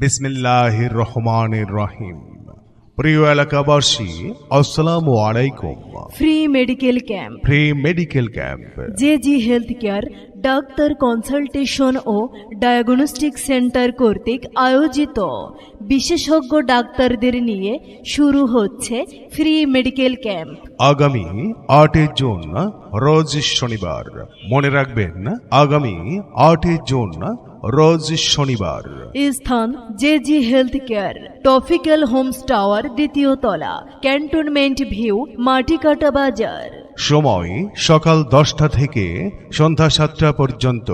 বিসমিল্লাহির রহমানির রহিম। প্রিয় এলাকাবাসী আসসালামু আলাইকুম। Free medical camp free medical camp J G health care doctor consultation ও ডায়াগনস্টিক সেন্টার কর্তৃক আয়োজিত বিশেষজ্ঞ ডাক্তারদের নিয়ে শুরু হচ্ছে ফ্রি মেডিকেল ক্যাম্প আগামী আটই জুন রোজ শনিবার। মনে রাখবেন আগামী আটই জুন রোজ শনিবার। স্থান J G health care Tropical Homes Tower দ্বিতীয় তলা, ক্যান্টনমেন্ট ভিউ, মাটিকাটা বাজার। সময় সকাল দশটা থেকে সন্ধ্যা সাতটা পর্যন্ত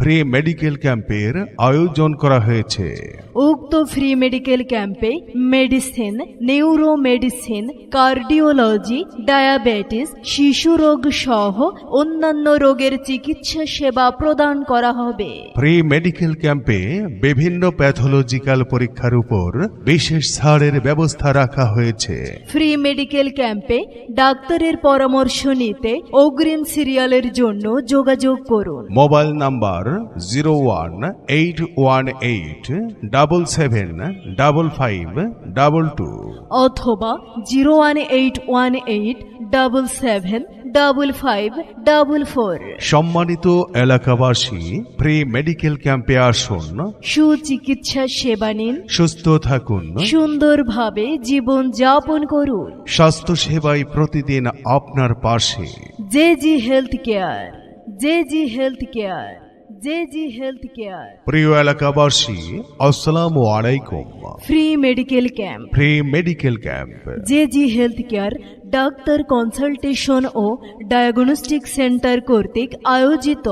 ফ্রি মেডিকেল ক্যাম্পের আয়োজন করা হয়েছে। উক্ত ফ্রি মেডিকেল ক্যাম্পে medicine neuro medicine cardiology diabetes শিশু রোগ সহ অন্যান্য রোগের চিকিৎসা সেবা প্রদান করা হবে। ফ্রি মেডিকেল ক্যাম্পে বিভিন্ন প্যাথোলজিক্যাল পরীক্ষার উপর বিশেষ ছাড়ের ব্যবস্থা রাখা হয়েছে। ফ্রি মেডিকেল ক্যাম্পে ডাক্তারের পরামর্শ নিতে অগ্রিম সিরিয়ালের জন্য যোগাযোগ করুন। Mobile number zero one eight one eight double seven double five double two. অথবা zero one eight one eight double seven double five double four সম্মানিত এলাকাবাসী ফ্রি মেডিকেল ক্যাম্পে আসুন। সুচিকিৎসা সেবা নিন। সুস্থ থাকুন। সুন্দরভাবে জীবন যাপন করুন। স্বাস্থ্য সেবায় প্রতিদিন আপনার পাশে। J G health care J G health care. J G health care প্রিয় এলাকাবাসী আসসালামু আলাইকুম free medical camp free medical camp J G health care doctor consultation ও ডায়াগনস্টিক সেন্টার কর্তৃক আয়োজিত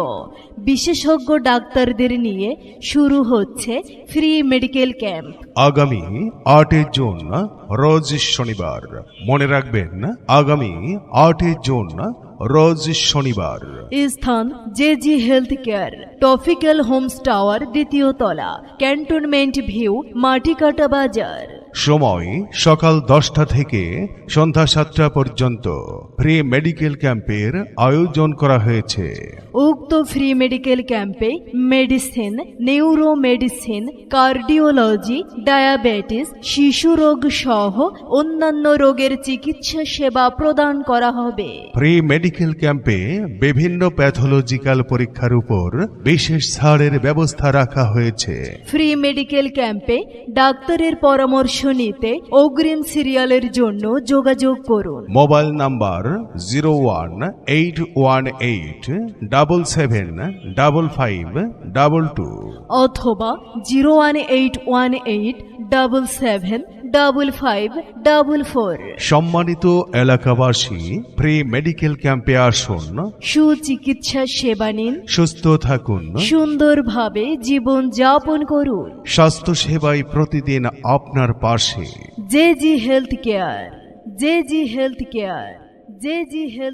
বিশেষজ্ঞ ডাক্তারদের নিয়ে শুরু হচ্ছে ফ্রি মেডিকেল ক্যাম্প আগামী আটই জুন রোজ শনিবার। মনে রাখবেন আগামী আটই জুন রোজ শনিবার। স্থান J G health care Tropical Homes Tower দ্বিতীয় তলা, ক্যান্টনমেন্ট ভিউ, মাটিকাটা বাজার। সময় সকাল দশটা থেকে সন্ধ্যা সাতটা পর্যন্ত ফ্রি মেডিকেল ক্যাম্পের আয়োজন করা হয়েছে। উক্ত ফ্রি মেডিকেল ক্যাম্পে medicine neuro medicine cardiology diabetes শিশু রোগ সহ অন্যান্য রোগের চিকিৎসা সেবা প্রদান করা হবে। ফ্রি মেডিকেল ক্যাম্পে বিভিন্ন প্যাথোলজিক্যাল পরীক্ষার উপর বিশেষ ছাড়ের ব্যবস্থা রাখা হয়েছে। ফ্রি মেডিকেল ক্যাম্পে ডাক্তারের পরামর্শ নিতে অগ্রিম সিরিয়ালের জন্য যোগাযোগ করুন। Mobile number zero one eight one eight double seven double five double two. অথবা zero one eight one eight double seven double five double four সম্মানিত এলাকাবাসী ফ্রি মেডিকেল ক্যাম্পে আসুন। সুচিকিৎসা সেবা নিন। সুস্থ থাকুন। সুন্দরভাবে জীবন যাপন করুন। স্বাস্থ্য সেবাই প্রতিদিন আপনার পাশে। J G health care J G health care J G health